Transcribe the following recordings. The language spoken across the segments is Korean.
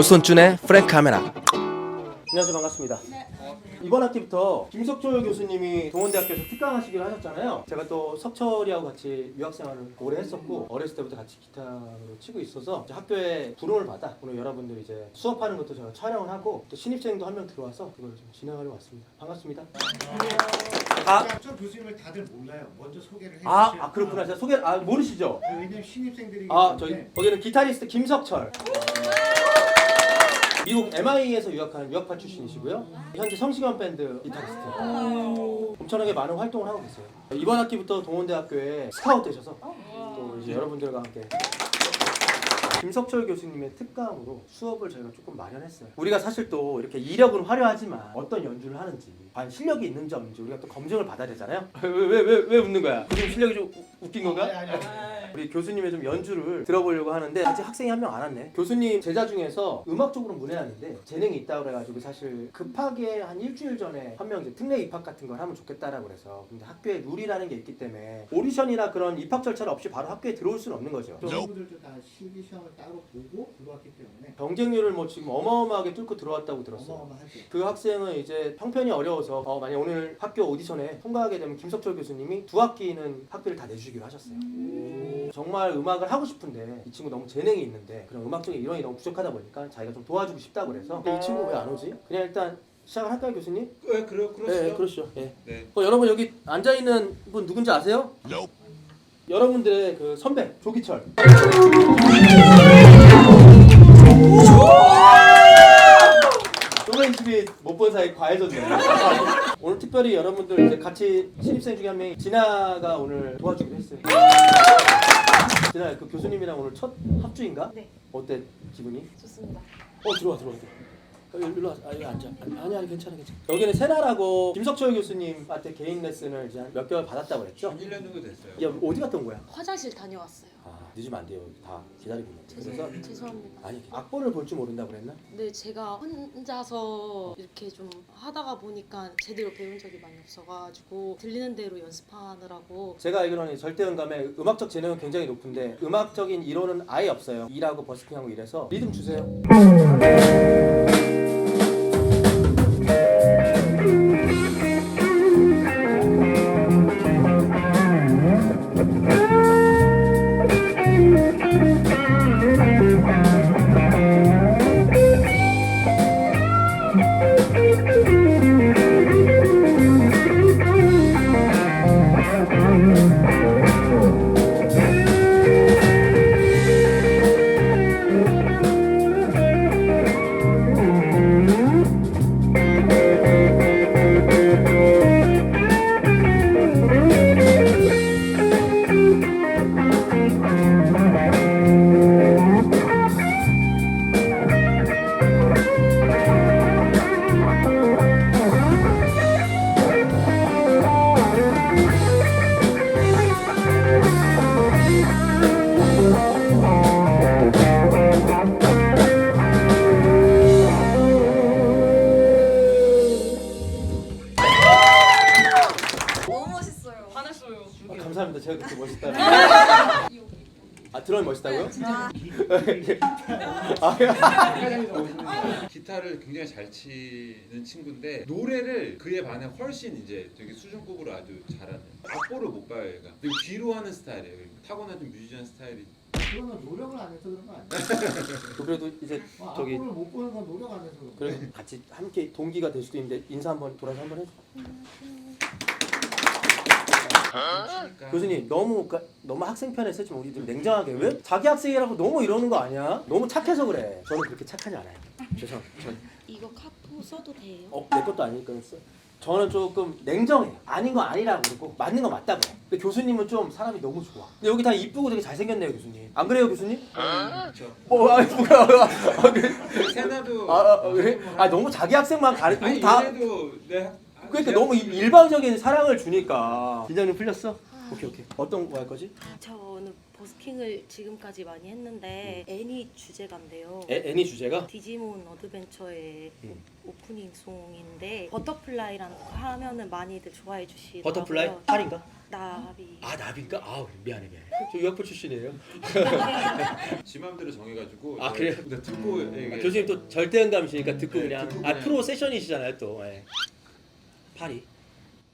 오손준의 프랭크 카메라. 안녕하세요 반갑습니다. 이번 학기부터 김석철 교수님이 동원대학교에서 특강하시기로 하셨잖아요. 제가 또 석철이하고 같이 유학생활을 오래 했었고 어렸을 때부터 같이 기타로 치고 있어서 이제 학교에 부름을 받아 오늘 여러분들 이제 수업하는 것도 제가 촬영을 하고 또 신입생도 한 명 들어와서 그걸 좀 진행하려 왔습니다. 반갑습니다. 아, 저 교수님을 다들 몰라요. 먼저 소개를 해주세요. 아, 아 그렇구나. 제가 소개 아 모르시죠? 왜냐면 신입생들이 아 저희 거기는 기타리스트 김석철 미국 MI에서 유학하는 유학파 출신이시고요 현재 성시경 밴드 기타리스트 엄청나게 많은 활동을 하고 계세요 이번 학기부터 동원대학교에 스카우트 되셔서 또 이제 여러분들과 함께 김석철 교수님의 특강으로 수업을 저희가 조금 마련했어요. 우리가 사실 또 이렇게 이력은 화려하지만 어떤 연주를 하는지, 과연 실력이 있는지 없는지 우리가 또 검증을 받아야 되잖아요. 왜 왜 왜 왜 웃는 거야? 교수님 실력이 좀 우- 웃긴 건가? 아니 아니 아니. 우리 교수님의 좀 연주를 들어보려고 하는데 아직 학생이 한 명 안 왔네. 교수님 제자 중에서 음악 쪽으로 문외한인데 재능이 있다고 그래가지고 사실 급하게 한 일주일 전에 한 명 이제 특례 입학 같은 걸 하면 좋겠다라고 그래서 근데 학교에 룰이라는 게 있기 때문에 오디션이나 그런 입학 절차를 없이 바로 학교에 들어올 수는 없는 거죠. 친구들도 다 실기 시험을 따로 보고 들어왔기 때문에 경쟁률을 뭐 지금 어마어마하게 뚫고 들어왔다고 들었어요. 어마어마하죠. 그 학생은 이제 형편이 어려워서 어, 만약 오늘 학교 오디션에 통과하게 되면 김석철 교수님이 두 학기는 학비를 다 내주기로 하셨어요. 정말 음악을 하고 싶은데 이 친구 너무 재능이 있는데 그런 음악적인 이론이 너무 부족하다 보니까 자기가 좀 도와주고 싶다고 그래서 근데 이 친구 왜 안 오지? 그냥 일단 시작을 할까요 교수님? 네, 그래요, 그러시죠. 네, 그러시죠. 예. 네. 어, 여러분 여기 앉아 있는 분 누군지 아세요? 여러분들의 그 선배 조기철. 본 사이 과해졌네요. 오늘 특별히 여러분들 이제 같이 신입생 중에 한 명이 진아가 오늘 도와주기로 했어요. 진아 그 교수님이랑 오늘 첫 합주인가? 네. 어때 기분이? 좋습니다. 어 들어와 들어와. 어, 일로 일로 와. 아 여기 앉아. 아니 아니, 아니 괜찮아 괜찮아. 여기는 세나라고 김석철 교수님한테 개인 레슨을 이제 몇 개월 받았다고 그랬죠? 1년 정도 됐어요. 야 어디 온 거야? 화장실 다녀왔어요. 아 늦으면 안 돼요. 다 기다리고 있는데. 그래서 죄송, 죄송합니다. 아니 악보를 볼 줄 모른다고 그랬나? 근데 제가 혼자서 이렇게 좀 하다가 보니까 제대로 배운 적이 많이 없어가지고 들리는 대로 연습하느라고 제가 알기로는 절대음감의 음악적 재능은 굉장히 높은데 음악적인 이론은 아예 없어요. 일하고 버스킹하고 이래서 리듬 주세요. 드럼이 멋있다고요? 아, 기타를 굉장히 잘 치는 친구인데 노래를 그에 반해 훨씬 이제 되게 수준급으로 아주 잘하는. 악보를 못 봐요, 얘가. 그리고 뒤로 하는 스타일이에요. 그러니까 타고난 좀 뮤지션 스타일이. 그거는 노력을 안 해서 그런 거 아니야? 그래도 이제 어, 저기 악보를 못 보는 건 노력 안 해서 그런 그래 거야. 같이 함께 동기가 될 수도 있는데 인사 한번 돌아서 한번 해줘. 교수님 너무 그- 너무 학생 편에 쓰지만 우리 좀 냉정하게 왜 자기 학생이라고 너무 이러는 거 아니야? 너무 착해서 그래. 저는 그렇게 착하지 않아요. 죄송. 전 이거 카푸 써도 돼요? 어, 내 것도 아니니까 써. 저는 조금 냉정해요. 아닌 거 아니라고 그러고 맞는 거 맞다고 해. 근데 교수님은 좀 사람이 너무 좋아. 근데 여기 다 이쁘고 되게 잘생겼네요, 교수님. 안 그래요, 교수님? 그렇죠. 뭐, 아니 뭐야? 아? 세나도. 아, 아, 아, 그래? 아 너무 자기 학생만 가르. 아니 다 얘네도 내. 학- 그러니까 제 너무 일방적인 사랑을 주니까. 긴장이 풀렸어? 오케이 오케이. 어떤 거 할 거지? 아, 저는 버스킹을 지금까지 많이 했는데 애니 주제가인데요. 애, 애니 주제가 디지몬 어드벤처의 음. 오프닝 송인데 버터플라이라는 거 하면은 많이들 좋아해 주시더라고요. 버터플라이 팔인가? 나비. 아 나비인가? 아 미안해 미안해. 저 유학부 출신이에요. 지 맘대로 정해가지고 아, 그래요? 듣고 얘기해. 아, 교수님 또 절대음감이시니까 듣고 네, 그냥 듣고 아 그냥. 프로 세션이시잖아요 또. 예. 파리.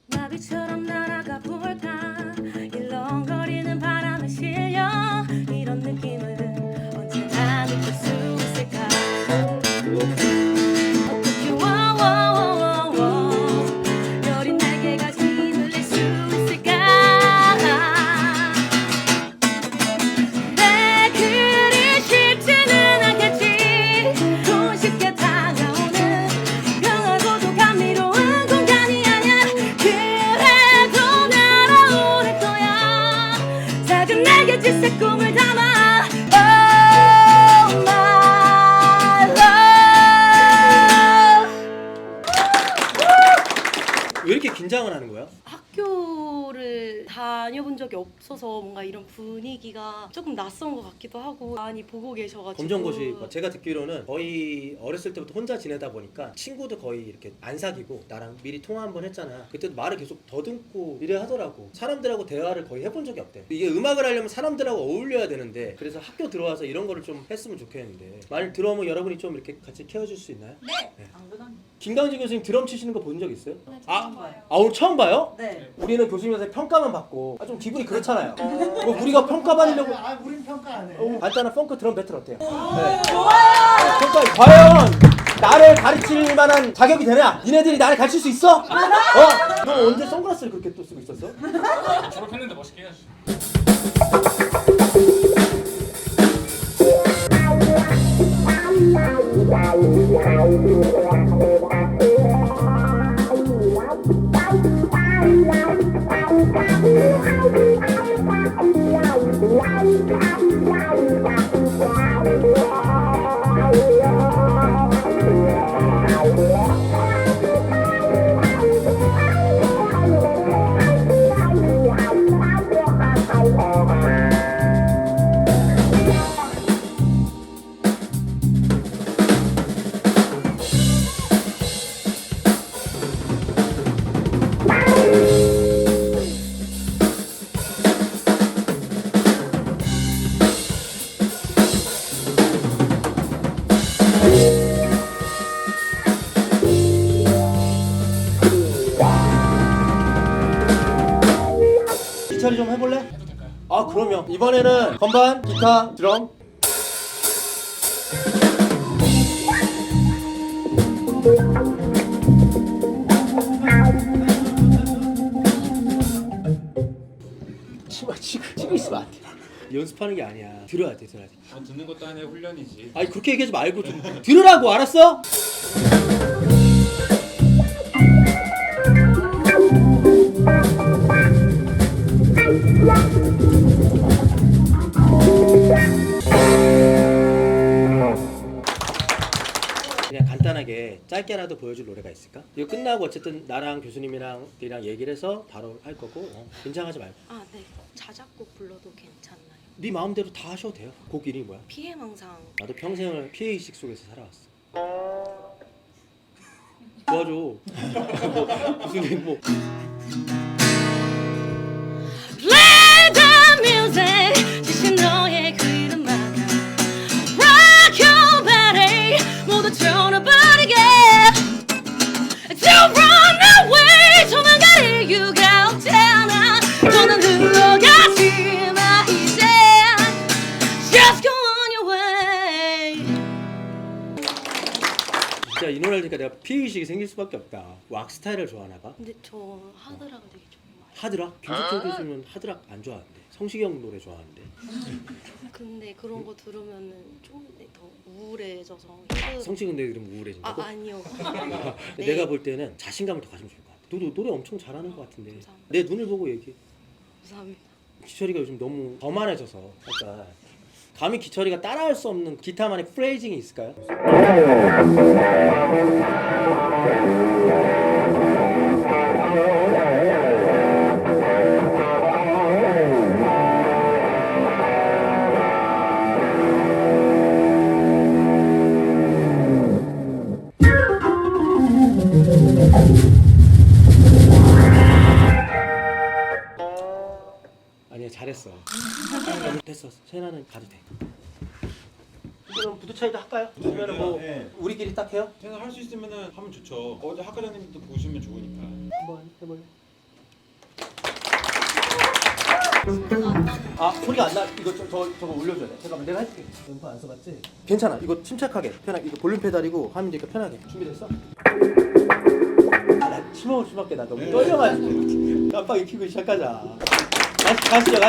나비처럼 날아가 볼까 일렁거리는 바람에 실려 이런 느낌을 언제나 느낄 수 있을까 긴장을 하는 거야? 학교를 다녀본 적이 없어서 뭔가 이런 분위기가 조금 낯선 것 같기도 하고 많이 보고 계셔가지고 검정고시 뭐 제가 듣기로는 거의 어렸을 때부터 혼자 지내다 보니까 친구도 거의 이렇게 안 사귀고 나랑 미리 통화 한 번 했잖아 그때도 말을 계속 더듬고 이래 하더라고 사람들하고 대화를 거의 해본 적이 없대 이게 음악을 하려면 사람들하고 어울려야 되는데 그래서 학교 들어와서 이런 거를 좀 했으면 좋겠는데 만약 들어오면 여러분이 좀 이렇게 같이 케어줄 수 있나요? 네. 김강진 교수님 드럼 치시는 거 본 적 있어요? 아, 봐요. 아 오늘 처음 봐요? 네. 우리는 교수님한테 평가만 받고 아, 좀 기분이 그렇잖아요 뭐 우리가 평가받으려고 아, 우린 평가 안 해. 어, 간단한 펑크 드럼 배틀 어때요? 네. 그러니까 과연 나를 가르칠 만한 자격이 되냐? 니네들이 나를 가르칠 수 있어? 어? 너 언제 선글라스를 그렇게 또 쓰고 있었어? 졸업했는데 멋있게 해야지. 기차리 좀 해볼래? 아 그러면 이번에는 건반, 기타, 드럼 치마 치고 치고 있으면 안 돼. 연습하는 게 아니야. 들어야 돼, 들어야 돼. 어, 듣는 것도 하나의 훈련이지. 아니 그렇게 얘기하지 말고 좀 들으라고 알았어? 짧게라도 보여줄 노래가 있을까? 이거 끝나고 어쨌든 나랑 교수님이랑 이랑 얘기를 해서 바로 할 거고 어, 긴장하지 말고 아 네 자작곡 불러도 괜찮나요? 네 마음대로 다 하셔도 돼요 곡 이름이 뭐야? 피해망상 나도 평생을 피해 의식 속에서 살아왔어. 도와줘. 뭐, 무슨 뭐 Play the music 지신 너의 그 진짜 이 노래를 들으니까 내가 피해의식이 생길 수밖에 없다. 락 스타일을 좋아하나 봐. 근데 저 하드락을 되게 좋아해요 하드락? 김석철 교수는 하드락 안 좋아하는데. 성시경 노래 좋아하는데. 근데 그런 거 들으면은 좀 더 우울해져서 힘들- 성시경 노래 들으면 아 우울해진다고? 아니요 네. 내가 볼 때는 자신감을 더 가지면 좋을 것 같아. 너도 노래 엄청 잘하는 것 같은데. 감사합니다. 내 눈을 보고 얘기해. 감사합니다 기철이가 요즘 너무 거만해져서 약간 감히 기철이가 따라할 수 없는 기타만의 프레이징이 있을까요? 잘했어. 됐어. 세나는 가도 돼. 그럼 부두 차이도 할까요? 그러면 뭐 네. 우리끼리 딱 해요? 그래서 할 수 있으면은 하면 좋죠. 어제 학과장님도 보시면 좋으니까. 한번 해볼래? 아 소리가 안 나. 이거 좀 저, 저거 올려줘야 돼. 잠깐만 내가 해줄게. 연파 안 써봤지? 괜찮아. 이거 침착하게 편하게. 이거 볼륨 페달이고 하면 되니까 편하게. 준비됐어? 아, 나 침먹을 수밖에 나 너무 네. 떨려가지고 깜빡이 켜고 시작하자. 가시, 가시죠 가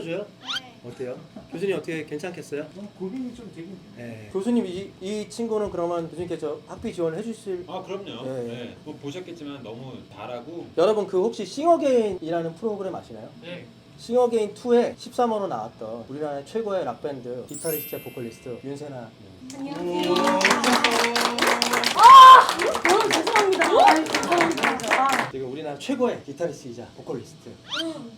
시켜줘요? 네. 어때요? 교수님 어떻게 괜찮겠어요? 좀 고민이 좀 되긴 네. 교수님 이, 이 친구는 그러면 교수님께서 학비 지원을 해주실 아 그럼요. 네. 네. 뭐 보셨겠지만 너무 잘하고 여러분 그 혹시 싱어게인이라는 프로그램 아시나요? 네. 싱어게인 2에 13호로 나왔던 우리나라 최고의 락밴드 기타리스트 보컬리스트 윤세나 안녕하세요. 아, 여러분 죄송합니다. 지금 우리나라 최고의 기타리스트이자 보컬리스트.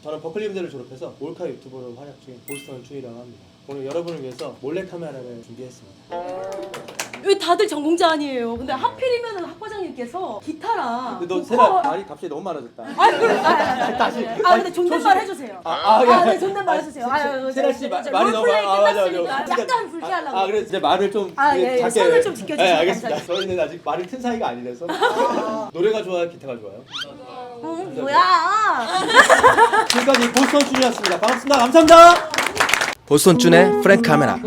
저는 버클리 음대를 졸업해서 몰카 유튜버로 활약 중인 보스턴 준이라고 합니다. 오늘 여러분을 위해서 몰래카메라를 준비했습니다 왜 다들 전공자 아니에요? 근데 하필이면 학과장님께서 기타랑 근데 너 보컬- 세나 말이 갑자기 너무 많아졌다 아. 아, 아, 아, 다시. 아, 아 근데 존댓말. 해주세요. 아, 아, 예. 아, 네, 존댓말 해주세요. 세- 아유, 세- 세나 씨 마- 말이 너무 롤플레이 아. 끝났으니까 그러니까- 약간 불쾌 하려고. 아, 아 그래 이제 말을 좀 아, 예, 예. 선을 좀 지켜주시면 네, 알겠습니다. 저희는 아직 말이 튼 사이가 아니라서 노래가 좋아요, 기타가 좋아요. 음, 뭐야? 지금까지 보스턴 준이었습니다. 반갑습니다. 감사합니다. 보스턴 준의 프랭크 카메라.